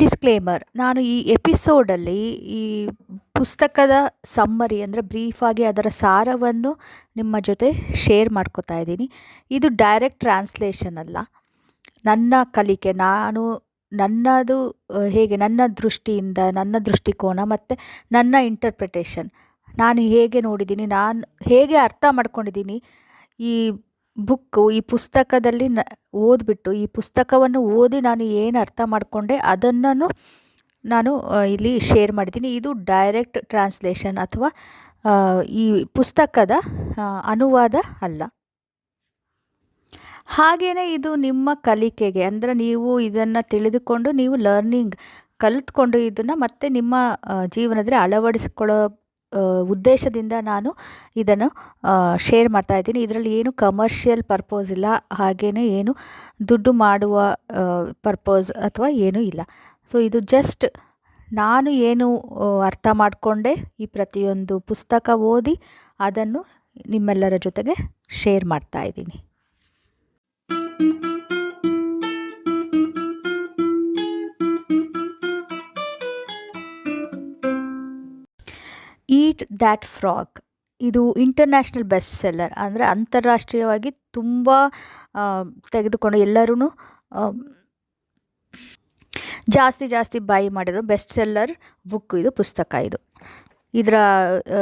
Disclaimer ನಾನು ಈ ಎಪಿಸೋಡಲ್ಲಿ ಈ ಪುಸ್ತಕದ ಸಮ್ಮರಿ ಅಂದರೆ ಬ್ರೀಫಾಗಿ ಅದರ ಸಾರವನ್ನು ನಿಮ್ಮ ಜೊತೆ ಶೇರ್ ಮಾಡ್ಕೋತಾ ಇದ್ದೀನಿ. ಇದು ಡೈರೆಕ್ಟ್ ಟ್ರಾನ್ಸ್ಲೇಷನ್ ಅಲ್ಲ. ನನ್ನ ಕಲಿಕೆ, ನಾನು ನನ್ನದು, ಹೇಗೆ ನನ್ನ ದೃಷ್ಟಿಯಿಂದ, ನನ್ನ ದೃಷ್ಟಿಕೋನ ಮತ್ತು ನನ್ನ ಇಂಟರ್ಪ್ರಿಟೇಷನ್ ನಾನು ಹೇಗೆ ನೋಡಿದ್ದೀನಿ, ನಾನು ಹೇಗೆ ಅರ್ಥ ಮಾಡ್ಕೊಂಡಿದ್ದೀನಿ ಈ ಬುಕ್ಕು ಈ ಪುಸ್ತಕದಲ್ಲಿ ನ, ಓದ್ಬಿಟ್ಟು ಈ ಪುಸ್ತಕವನ್ನು ಓದಿ ನಾನು ಏನು ಅರ್ಥ ಮಾಡಿಕೊಂಡೆ ಅದನ್ನು ನಾನು ಇಲ್ಲಿ ಶೇರ್ ಮಾಡಿದ್ದೀನಿ. ಇದು ಡೈರೆಕ್ಟ್ ಟ್ರಾನ್ಸ್ಲೇಷನ್ ಅಥವಾ ಈ ಪುಸ್ತಕದ ಅನುವಾದ ಅಲ್ಲ. ಹಾಗೆಯೇ ಇದು ನಿಮ್ಮ ಕಲಿಕೆಗೆ, ಅಂದರೆ ನೀವು ಇದನ್ನು ತಿಳಿದುಕೊಂಡು ನೀವು ಲರ್ನಿಂಗ್ ಕಲಿತ್ಕೊಂಡು ಇದನ್ನು ಮತ್ತೆ ನಿಮ್ಮ ಜೀವನದಲ್ಲಿ ಅಳವಡಿಸಿಕೊಳ್ಳೋ ಉದ್ದೇಶದಿಂದ ನಾನು ಇದನ್ನು ಶೇರ್ ಮಾಡ್ತಾ ಇದ್ದೀನಿ. ಇದರಲ್ಲಿ ಏನು ಕಮರ್ಷಿಯಲ್ ಪರ್ಪೋಸ್ ಇಲ್ಲ ಹಾಗೆಯೇ ಏನು ದುಡ್ಡು ಮಾಡುವ ಪರ್ಪೋಸ್ ಅಥವಾ ಏನೂ ಇಲ್ಲ. ಸೊ ಇದು ಜಸ್ಟ್ ನಾನು ಏನು ಅರ್ಥ ಮಾಡಿಕೊಂಡೆ ಈ ಪ್ರತಿಯೊಂದು ಪುಸ್ತಕ ಓದಿ ಅದನ್ನು ನಿಮ್ಮೆಲ್ಲರ ಜೊತೆಗೆ ಶೇರ್ ಮಾಡ್ತಾ ಇದ್ದೀನಿ. ಈಟ್ ದ್ಯಾಟ್ ಫ್ರಾಗ್ ಇದು ಇಂಟರ್ನ್ಯಾಷನಲ್ ಬೆಸ್ಟ್ ಸೆಲ್ಲರ್ ಅಂದರೆ ಅಂತಾರಾಷ್ಟ್ರೀಯವಾಗಿ ತುಂಬ ತೆಗೆದುಕೊಂಡು ಎಲ್ಲರೂ ಜಾಸ್ತಿ ಜಾಸ್ತಿ ಬಾಯಿ ಮಾಡಿರೋ ಬೆಸ್ಟ್ ಸೆಲ್ಲರ್ ಬುಕ್ ಇದು, ಪುಸ್ತಕ ಇದು. ಇದರ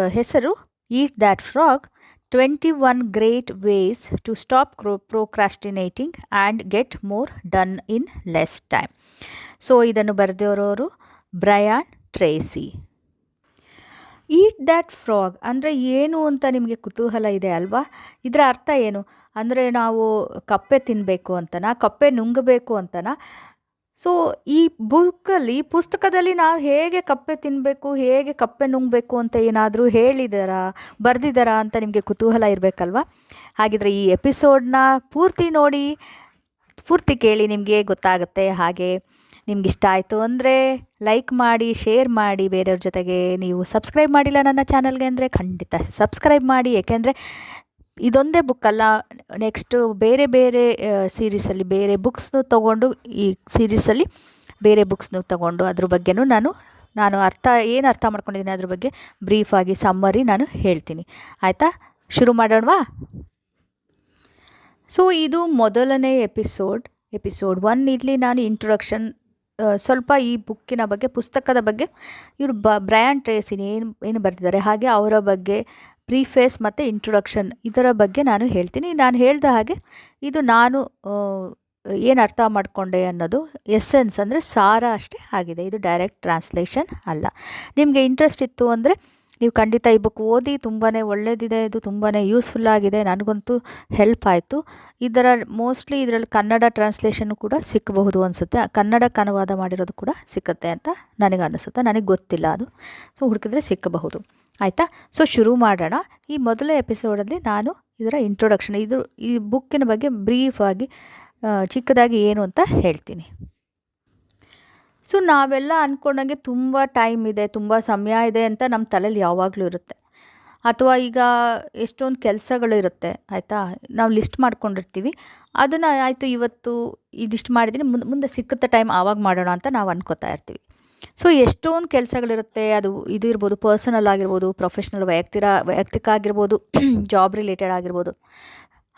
ಹೆಸರು eat that frog twenty one great ways to stop cro procrastinating and get more done in less time so ಇದನ್ನು ಬರೆದಿರೋರು Brian Tracy eat that frog ಅಂದರೆ ಏನು ಅಂತ ನಿಮಗೆ ಕುತೂಹಲ ಇದೆ ಅಲ್ವಾ? ಇದರ ಅರ್ಥ ಏನು? ಅಂದರೆ ನಾವು ಕಪ್ಪೆ ತಿನ್ನಬೇಕು ಅಂತನಾ? ಕಪ್ಪೆ ನುಂಗಬೇಕು ಅಂತನಾ? ಸೊ ಈ ಬುಕ್ಕಲ್ಲಿ ಪುಸ್ತಕದಲ್ಲಿ ನಾವು ಹೇಗೆ ಕಪ್ಪೆ ತಿನ್ನಬೇಕು ಹೇಗೆ ಕಪ್ಪೆ ನುಂಗಬೇಕು ಅಂತ ಏನಾದರೂ ಹೇಳಿದಾರಾ ಬರೆದಿದ್ದಾರಾ ಅಂತ ನಿಮಗೆ ಕುತೂಹಲ ಇರಬೇಕಲ್ವಾ? ಹಾಗಿದ್ರೆ ಈ ಎಪಿಸೋಡ್ನ ಪೂರ್ತಿ ನೋಡಿ, ಪೂರ್ತಿ ಕೇಳಿ ನಿಮಗೆ ಗೊತ್ತಾಗುತ್ತೆ ಹಾಗೆ. ನಿಮ್ಗೆ ಇಷ್ಟ ಆಯಿತು ಅಂದರೆ ಲೈಕ್ ಮಾಡಿ ಶೇರ್ ಮಾಡಿ, ಬೇರೆಯವ್ರ ಜೊತೆಗೆ ನೀವು ಸಬ್ಸ್ಕ್ರೈಬ್ ಮಾಡಿಲ್ಲ ನನ್ನ ಚಾನಲ್ಗೆ ಅಂದರೆ ಖಂಡಿತ ಸಬ್ಸ್ಕ್ರೈಬ್ ಮಾಡಿ. ಏಕೆಂದರೆ ಇದೊಂದೇ ಬುಕ್ ಅಲ್ಲ ನೆಕ್ಸ್ಟು ಬೇರೆ ಬೇರೆ ಸೀರೀಸಲ್ಲಿ ಬೇರೆ ಬುಕ್ಸ್ನು ತೊಗೊಂಡು, ಈ ಸೀರೀಸಲ್ಲಿ ಬೇರೆ ಬುಕ್ಸ್ನು ತೊಗೊಂಡು ಅದ್ರ ಬಗ್ಗೆನೂ ನಾನು ನಾನು ಅರ್ಥ, ಏನು ಅರ್ಥ ಮಾಡ್ಕೊಂಡಿದ್ದೀನಿ ಅದ್ರ ಬಗ್ಗೆ ಬ್ರೀಫಾಗಿ ಸಮ್ಮರಿ ನಾನು ಹೇಳ್ತೀನಿ. ಆಯಿತಾ? ಶುರು ಮಾಡೋಣವಾ? ಸೊ ಇದು ಮೊದಲನೇ ಎಪಿಸೋಡ್ ಎಪಿಸೋಡ್ ಒನ್ ಇಲ್ಲಿ ನಾನು ಇಂಟ್ರೊಡಕ್ಷನ್ ಸ್ವಲ್ಪ ಈ ಬುಕ್ಕಿನ ಬಗ್ಗೆ, ಪುಸ್ತಕದ ಬಗ್ಗೆ ಇವರು ಬ, ಬ್ರಯಾನ್ ಟ್ರೇಸಿನ ಏನು ಏನು ಬರೆದಿದ್ದಾರೆ, ಹಾಗೆ ಅವರ ಬಗ್ಗೆ ಪ್ರೀಫೇಸ್ ಮತ್ತು ಇಂಟ್ರೊಡಕ್ಷನ್ ಇದರ ಬಗ್ಗೆ ನಾನು ಹೇಳ್ತೀನಿ. ನಾನು ಹೇಳಿದ ಹಾಗೆ ಇದು ನಾನು ಏನು ಅರ್ಥ ಮಾಡಿಕೊಂಡೆ ಅನ್ನೋದು ಎಸ್ಸೆನ್ಸ್ ಅಂದರೆ ಸಾರ ಅಷ್ಟೇ ಆಗಿದೆ. ಇದು ಡೈರೆಕ್ಟ್ ಟ್ರಾನ್ಸ್ಲೇಷನ್ ಅಲ್ಲ. ನಿಮಗೆ ಇಂಟ್ರೆಸ್ಟ್ ಇತ್ತು ಅಂದರೆ ನೀವು ಖಂಡಿತ ಈ ಬುಕ್ ಓದಿ ತುಂಬಾ ಒಳ್ಳೆಯದಿದೆ ಇದು ತುಂಬಾ ಯೂಸ್ಫುಲ್ ಆಗಿದೆ, ನನಗಂತೂ ಹೆಲ್ಪ್ ಆಯಿತು. ಇದರ ಮೋಸ್ಟ್ಲಿ ಇದರಲ್ಲಿ ಕನ್ನಡ ಟ್ರಾನ್ಸ್ಲೇಷನ್ ಕೂಡ ಸಿಕ್ಕಬಹುದು ಅನಿಸುತ್ತೆ. ಕನ್ನಡಕ್ಕೆ ಅನುವಾದ ಮಾಡಿರೋದು ಕೂಡ ಸಿಕ್ಕುತ್ತೆ ಅಂತ ನನಗೆ ಅನಿಸುತ್ತೆ ನನಗೆ ಗೊತ್ತಿಲ್ಲ ಅದು. ಸೊ ಹುಡುಕಿದ್ರೆ ಸಿಕ್ಕಬಹುದು. ಆಯಿತಾ? ಸೊ ಶುರು ಮಾಡೋಣ. ಈ ಮೊದಲ ಎಪಿಸೋಡಲ್ಲಿ ನಾನು ಇದರ ಇಂಟ್ರೊಡಕ್ಷನ್ ಇದು ಈ ಬುಕ್ಕಿನ ಬಗ್ಗೆ ಬ್ರೀಫಾಗಿ ಚಿಕ್ಕದಾಗಿ ಏನು ಅಂತ ಹೇಳ್ತೀನಿ. ಸೊ ನಾವೆಲ್ಲ ಅಂದ್ಕೊಂಡಂಗೆ ತುಂಬ ಟೈಮ್ ಇದೆ, ತುಂಬ ಸಮಯ ಇದೆ ಅಂತ ನಮ್ಮ ತಲೆಯಲ್ಲಿ ಯಾವಾಗಲೂ ಇರುತ್ತೆ. ಅಥವಾ ಈಗ ಎಷ್ಟೊಂದು ಕೆಲಸಗಳು ಇರುತ್ತೆ, ಆಯಿತಾ? ನಾವು ಲಿಸ್ಟ್ ಮಾಡ್ಕೊಂಡಿರ್ತೀವಿ. ಅದನ್ನು ಆಯಿತು ಇವತ್ತು ಇದಿಷ್ಟು ಮಾಡಿದ್ದೀನಿ ಮುಂದೆ ಮುಂದೆ ಸಿಕ್ಕುತ್ತೆ ಟೈಮ್ ಆವಾಗ ಮಾಡೋಣ ಅಂತ ನಾವು ಅಂದ್ಕೋತಾ ಇರ್ತೀವಿ. ಸೊ ಎಷ್ಟೊಂದು ಕೆಲಸಗಳಿರುತ್ತೆ, ಅದು ಇದು ಇರ್ಬೋದು ಪರ್ಸನಲ್ ಆಗಿರ್ಬೋದು ಪ್ರೊಫೆಷ್ನಲ್ ವೈಯಕ್ತಿಕ ವೈಯಕ್ತಿಕ ಆಗಿರ್ಬೋದು ಜಾಬ್ ರಿಲೇಟೆಡ್ ಆಗಿರ್ಬೋದು.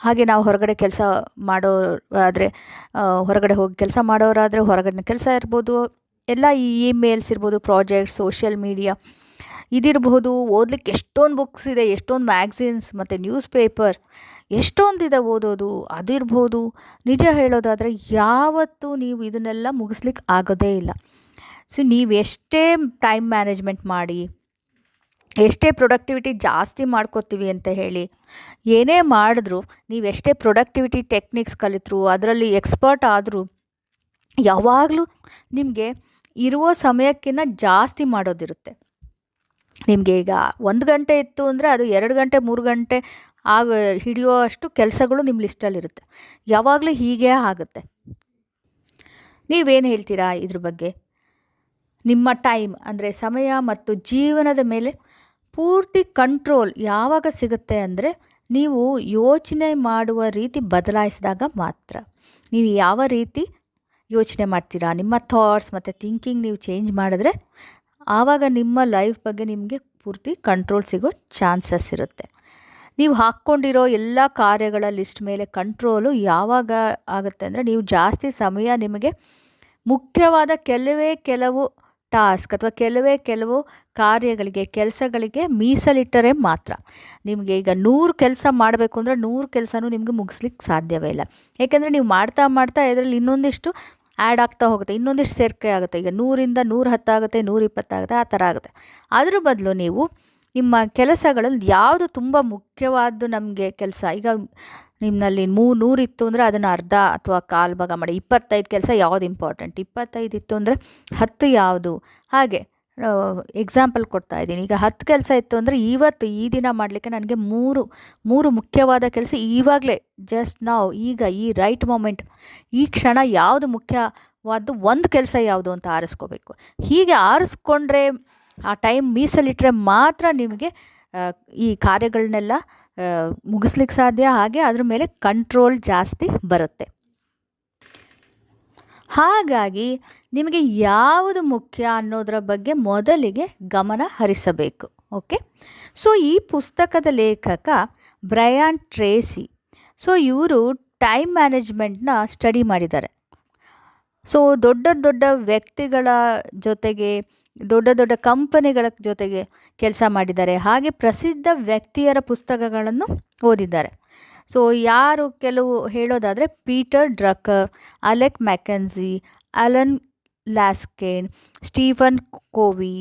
ಹಾಗೆ ನಾವು ಹೊರಗಡೆ ಕೆಲಸ ಮಾಡೋರಾದರೆ ಹೊರಗಡೆ ಹೋಗಿ ಕೆಲಸ ಮಾಡೋರಾದರೆ ಹೊರಗಡೆ ಕೆಲಸ ಇರ್ಬೋದು. ಎಲ್ಲ ಈ ಇಮೇಲ್ಸ್ ಇರ್ಬೋದು ಪ್ರಾಜೆಕ್ಟ್ ಸೋಷಿಯಲ್ ಮೀಡಿಯಾ ಇದಿರಬಹುದು. ಓದಲಿಕ್ಕೆ ಎಷ್ಟೊಂದು ಬುಕ್ಸ್ ಇದೆ, ಎಷ್ಟೊಂದು ಮ್ಯಾಗ್ಝಿನ್ಸ್ ಮತ್ತು ನ್ಯೂಸ್ ಪೇಪರ್ ಎಷ್ಟೊಂದಿದೆ ಓದೋದು, ಅದಿರ್ಬೋದು. ನಿಜ ಹೇಳೋದಾದರೆ ಯಾವತ್ತೂ ನೀವು ಇದನ್ನೆಲ್ಲ ಮುಗಿಸ್ಲಿಕ್ಕೆ ಆಗೋದೇ ಇಲ್ಲ. ಸೊ ನೀವು ಎಷ್ಟೇ ಟೈಮ್ ಮ್ಯಾನೇಜ್ಮೆಂಟ್ ಮಾಡಿ, ಎಷ್ಟೇ ಪ್ರೊಡಕ್ಟಿವಿಟಿ ಜಾಸ್ತಿ ಮಾಡ್ಕೋತೀವಿ ಅಂತ ಹೇಳಿ, ಏನೇ ಮಾಡಿದ್ರು, ನೀವು ಎಷ್ಟೇ ಪ್ರೊಡಕ್ಟಿವಿಟಿ ಟೆಕ್ನಿಕ್ಸ್ ಕಲಿತರು, ಅದರಲ್ಲಿ ಎಕ್ಸ್ಪರ್ಟ್ ಆದರೂ, ಯಾವಾಗಲೂ ನಿಮಗೆ ಇರುವ ಸಮಯಕ್ಕಿಂತ ಜಾಸ್ತಿ ಮಾಡೋದಿರುತ್ತೆ. ನಿಮಗೆ ಈಗ ಒಂದು ಗಂಟೆ ಇತ್ತು ಅಂದರೆ ಅದು ಎರಡು ಗಂಟೆ, ಮೂರು ಗಂಟೆ ಆಗ ಹಿಡಿಯೋ ಅಷ್ಟು ಕೆಲಸಗಳು ನಿಮ್ಮ ಲಿಸ್ಟಲ್ಲಿರುತ್ತೆ ಯಾವಾಗಲೂ ಹೀಗೆ ಆಗುತ್ತೆ. ನೀವೇನು ಹೇಳ್ತೀರಾ ಇದ್ರ ಬಗ್ಗೆ? ನಿಮ್ಮ ಟೈಮ್ ಅಂದರೆ ಸಮಯ ಮತ್ತು ಜೀವನದ ಮೇಲೆ ಪೂರ್ತಿ ಕಂಟ್ರೋಲ್ ಯಾವಾಗ ಸಿಗುತ್ತೆ ಅಂದರೆ ನೀವು ಯೋಚನೆ ಮಾಡುವ ರೀತಿ ಬದಲಾಯಿಸಿದಾಗ ಮಾತ್ರ. ನೀವು ಯಾವ ರೀತಿ ಯೋಚನೆ ಮಾಡ್ತೀರಾ? ನಿಮ್ಮ ಥಾಟ್ಸ್ ಮತ್ತು ಥಿಂಕಿಂಗ್ ನೀವು ಚೇಂಜ್ ಮಾಡಿದ್ರೆ ಆವಾಗ ನಿಮ್ಮ ಲೈಫ್ ಬಗ್ಗೆ ನಿಮಗೆ ಪೂರ್ತಿ ಕಂಟ್ರೋಲ್ ಸಿಗೋ ಚಾನ್ಸಸ್ ಇರುತ್ತೆ. ನೀವು ಹಾಕ್ಕೊಂಡಿರೋ ಎಲ್ಲ ಕಾರ್ಯಗಳ ಲಿಸ್ಟ್ ಮೇಲೆ ಕಂಟ್ರೋಲು ಯಾವಾಗ ಆಗುತ್ತೆ ಅಂದರೆ ನೀವು ಜಾಸ್ತಿ ಸಮಯ ನಿಮಗೆ ಮುಖ್ಯವಾದ ಕೆಲವೇ ಕೆಲವು ಟಾಸ್ಕ್ ಅಥವಾ ಕೆಲವೇ ಕೆಲವು ಕಾರ್ಯಗಳಿಗೆ, ಕೆಲಸಗಳಿಗೆ ಮೀಸಲಿಟ್ಟರೆ ಮಾತ್ರ ನಿಮಗೆ ಈಗ ನೂರು ಕೆಲಸ ಮಾಡಬೇಕು ಅಂದರೆ ನೂರು ಕೆಲಸನೂ ನಿಮಗೆ ಮುಗಿಸ್ಲಿಕ್ಕೆ ಸಾಧ್ಯವೇ ಇಲ್ಲ. ಏಕೆಂದರೆ ನೀವು ಮಾಡ್ತಾ ಮಾಡ್ತಾ ಇದರಲ್ಲಿ ಇನ್ನೊಂದಿಷ್ಟು ಆ್ಯಡ್ ಆಗ್ತಾ ಹೋಗುತ್ತೆ. ಇನ್ನೊಂದಿಷ್ಟು ಸೇರಿಕೆ ಆಗುತ್ತೆ. ಈಗ ನೂರಿಂದ ನೂರು ಹತ್ತಾಗುತ್ತೆ, ನೂರ ಇಪ್ಪತ್ತಾಗುತ್ತೆ, ಆ ಥರ ಆಗುತ್ತೆ. ಅದ್ರ ಬದಲು ನೀವು ನಿಮ್ಮ ಕೆಲಸಗಳಲ್ಲಿ ಯಾವುದು ತುಂಬ ಮುಖ್ಯವಾದ್ದು ನಮಗೆ ಕೆಲಸ? ಈಗ ನಿಮ್ಮಲ್ಲಿ ಮೂ ನೂರಿತ್ತು ಅಂದರೆ ಅದನ್ನು ಅರ್ಧ ಅಥವಾ ಕಾಲು ಭಾಗ ಮಾಡಿ. ಇಪ್ಪತ್ತೈದು ಕೆಲಸ ಯಾವುದು ಇಂಪಾರ್ಟೆಂಟ್ ಇಪ್ಪತ್ತೈದು ಇತ್ತು ಅಂದರೆ ಹತ್ತು ಯಾವುದು? ಹಾಗೆ. ಎಕ್ಸಾಂಪಲ್ ಕೊಡ್ತಾ ಇದ್ದೀನಿ. ಈಗ ಹತ್ತು ಕೆಲಸ ಇತ್ತು ಅಂದರೆ ಇವತ್ತು ಈ ದಿನ ಮಾಡಲಿಕ್ಕೆ ನನಗೆ ಮೂರು ಮೂರು ಮುಖ್ಯವಾದ ಕೆಲಸ ಇವಾಗಲೇ ಜಸ್ಟ್ ನಾವು ಈಗ ಈ ರೈಟ್ ಮೂಮೆಂಟ್ ಈ ಕ್ಷಣ ಯಾವುದು ಮುಖ್ಯವಾದ್ದು ಒಂದು ಕೆಲಸ ಯಾವುದು ಅಂತ ಆರಿಸ್ಕೋಬೇಕು. ಹೀಗೆ ಆರಿಸ್ಕೊಂಡ್ರೆ, ಆ ಟೈಮ್ ಮೀಸಲಿಟ್ಟರೆ ಮಾತ್ರ ನಿಮಗೆ ಈ ಕಾರ್ಯಗಳನ್ನೆಲ್ಲ ಮುಗಿಸ್ಲಿಕ್ಕೆ ಸಾಧ್ಯ. ಹಾಗೆ ಅದ್ರ ಮೇಲೆ ಕಂಟ್ರೋಲ್ ಜಾಸ್ತಿ ಬರುತ್ತೆ. ಹಾಗಾಗಿ ನಿಮಗೆ ಯಾವುದು ಮುಖ್ಯ ಅನ್ನೋದರ ಬಗ್ಗೆ ಮೊದಲಿಗೆ ಗಮನ ಹರಿಸಬೇಕು, ಓಕೆ? ಸೊ, ಈ ಪುಸ್ತಕದ ಲೇಖಕ ಬ್ರಯಾನ್ ಟ್ರೇಸಿ, ಸೊ, ಇವರು ಟೈಮ್ ಮ್ಯಾನೇಜ್ಮೆಂಟ್ನ ಸ್ಟಡಿ ಮಾಡಿದ್ದಾರೆ. ಸೊ, ದೊಡ್ಡ ದೊಡ್ಡ ವ್ಯಕ್ತಿಗಳ ಜೊತೆಗೆ, ದೊಡ್ಡ ದೊಡ್ಡ ಕಂಪನಿಗಳ ಜೊತೆಗೆ ಕೆಲಸ ಮಾಡಿದ್ದಾರೆ. ಹಾಗೆ ಪ್ರಸಿದ್ಧ ವ್ಯಕ್ತಿಯರ ಪುಸ್ತಕಗಳನ್ನು ಓದಿದ್ದಾರೆ. ಸೊ, ಯಾರು ಕೆಲವು ಹೇಳೋದಾದರೆ, Peter Drucker, Alec Mackenzie, Alan Lakein, Stephen Covey